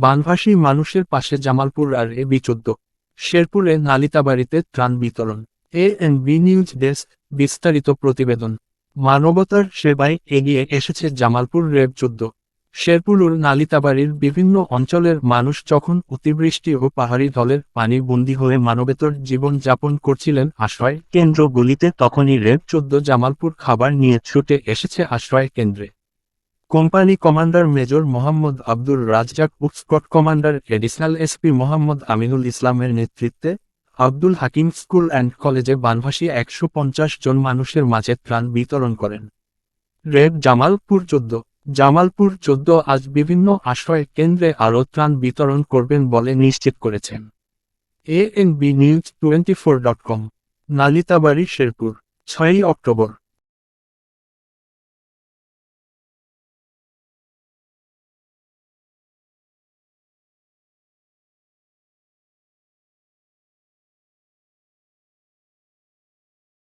বানভাসী মানুষের পাশে জামালপুর আর এ চোদ্দ, শেরপুরে নালিতাবাড়িতে ত্রাণ বিতরণ, A N B news desk, বিস্তারিত প্রতিবেদন। মানবতার সেবায় এগিয়ে এসেছে জামালপুর রেব চোদ্দ শেরপুরের নালিতাবাড়ির বিভিন্ন অঞ্চলের মানুষ যখন অতিবৃষ্টি ও পাহাড়ি ঢলের পানি বন্দী হয়ে মানবেতর জীবন যাপন করছিলেন আশ্রয় কেন্দ্রগুলিতে, তখনই রেব চোদ্দ জামালপুর খাবার নিয়ে ছুটে এসেছে আশ্রয় কেন্দ্রে। Company commander major Mohammad Abdur Razzak escort commander additional SP Mohammad Aminul ইসলামের নেতৃত্বে আব্দুল হাকিম স্কুল অ্যান্ড কলেজে বানভাসী একশো পঞ্চাশ জন মানুষের মাঝে ত্রাণ বিতরণ করেন। রেব জামালপুর চোদ্দ। জামালপুর চোদ্দ আজ বিভিন্ন আশ্রয় কেন্দ্রে আরও ত্রাণ বিতরণ করবেন বলে নিশ্চিত করেছেন। A N B news twenty four dot com. Nalitabari, Sherpur, ছয়ই অক্টোবর।